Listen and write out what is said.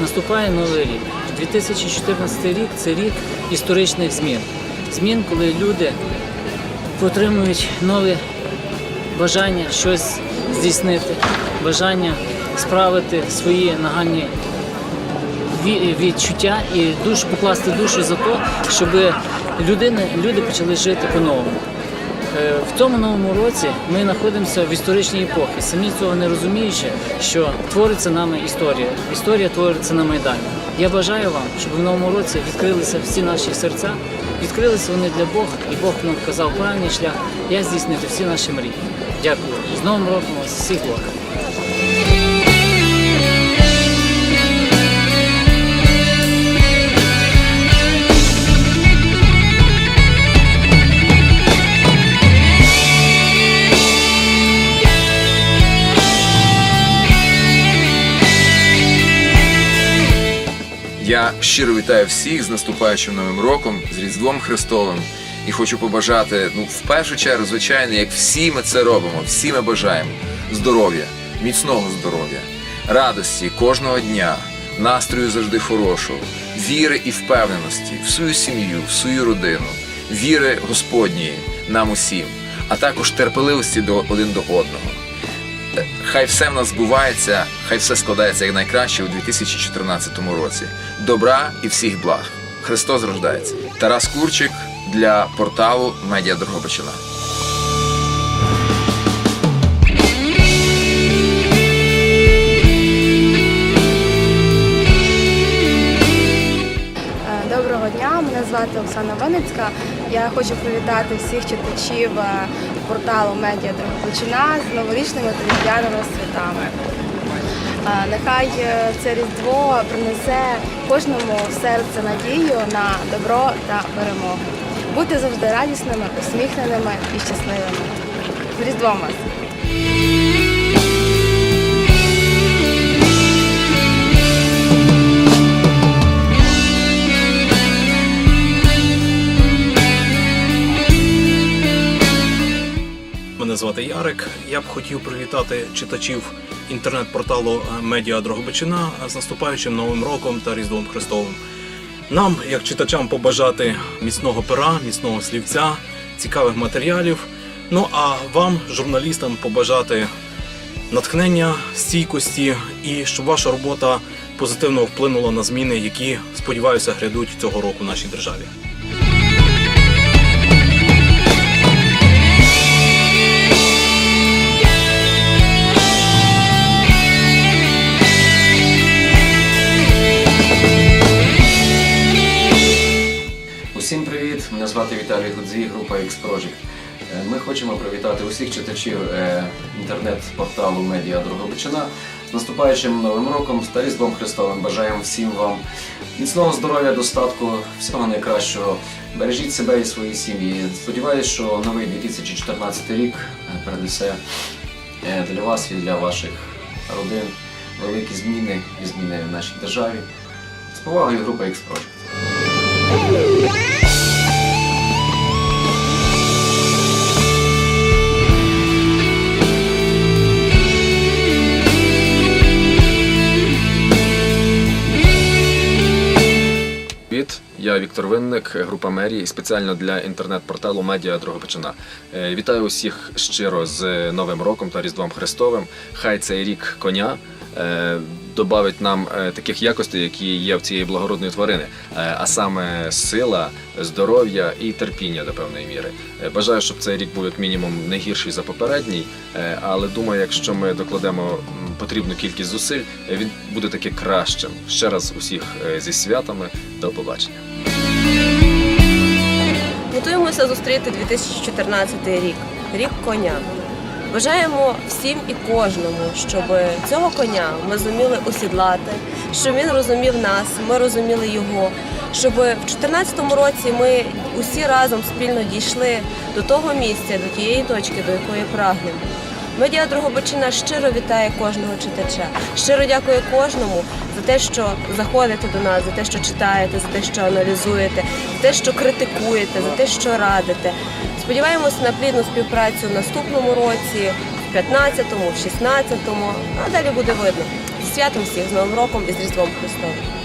Наступає новий рік. 2014 рік це рік історичних змін. Змін, коли люди отримують нове бажання щось здійснити, бажання справити свої нагальні відчуття і душу покласти душу за те, щоб людини, люди почали жити по-новому. Е, В цьому новому році ми знаходимося в історичній епохі, самі цього не розуміючи, що твориться нами історія. Історія твориться на Майдані. Я бажаю вам, щоб в новому році відкрилися всі наші серця, відкрилися вони для Бога, і Бог нам вказав правильний шлях, як здійснити всі наші мрії. Дякую. З Новим роком вас всіх благ. Я щиро вітаю всіх з наступаючим новим роком, з Різдвом Христовим. І хочу побажати, ну, в першу чергу, звичайно, як всі ми це робимо, всі ми бажаємо здоров'я, міцного здоров'я, радості кожного дня, настрою завжди хорошого, віри і впевненості в свою сім'ю, в свою родину, віри Господньої нам усім, а також терпеливості до один до одного. Хай все в нас збувається, хай все складається як найкраще у 2014 році. Добра і всіх благ. Христос рождається. Тарас Курчик для порталу Медіа Дрогобичина. Оксана Винницька. Я хочу привітати всіх читачів е, порталу Медіа Дрогобичина з новорічними та різдвяними святами. Е, Нехай е, це різдво принесе кожному в серце надію на добро та перемогу. Будьте завжди радісними, усміхненими і щасливими. З Різдвом вас! Звати Ярик. Я б хотів привітати читачів інтернет-порталу Медіа Дрогобичина з наступаючим Новим роком та Різдвом Христовим. Нам, як читачам, побажати міцного пера, міцного слівця, цікавих матеріалів. Ну а вам, журналістам, побажати натхнення, стійкості і щоб ваша робота позитивно вплинула на зміни, які сподіваюся грядуть цього року в нашій державі. Звати Віталій Гудзій, група X-Project. Е, Ми хочемо привітати усіх читачів е, інтернет-порталу Медіа Дрогобичина з наступаючим новим роком та Різдвом Христовим. Бажаємо всім вам міцного здоров'я, достатку, всього найкращого. Бережіть себе і свої сім'ї. Сподіваюсь, що новий 2014 рік е, принесе для вас і для ваших родин великі зміни і зміни в нашій державі. З повагою група X-Project. Я Віктор Винник, група мерії, спеціально для інтернет-порталу Медіа Дрогобичина. Е, Вітаю усіх щиро з Новим роком та Різдвом Христовим. Хай цей рік коня е, добавить нам е, таких якостей, які є в цієї благородної тварини, а саме сила, здоров'я і терпіння до певної міри. Бажаю, щоб цей рік був як мінімум не гірший за попередній, але думаю, якщо ми докладемо потрібну кількість зусиль, він буде таки кращим. Ще раз усіх зі святами. До побачення. Готуємося зустріти 2014 рік, рік коня. Бажаємо всім і кожному, щоб цього коня ми зуміли осідлати, щоб він розумів нас, ми розуміли його, щоб в 2014 році ми усі разом спільно дійшли до того місця, до тієї точки, до якої прагнемо. Медіа Дрогобичина щиро вітає кожного читача. Щиро дякує кожному за те, що заходите до нас, за те, що читаєте, за те, що аналізуєте, за те, що критикуєте, за те, що радите. Сподіваємося на плідну співпрацю в наступному році, в 15-му, в 16-му, а далі буде видно. З святом всіх з Новим роком і з Різдвом Христовим.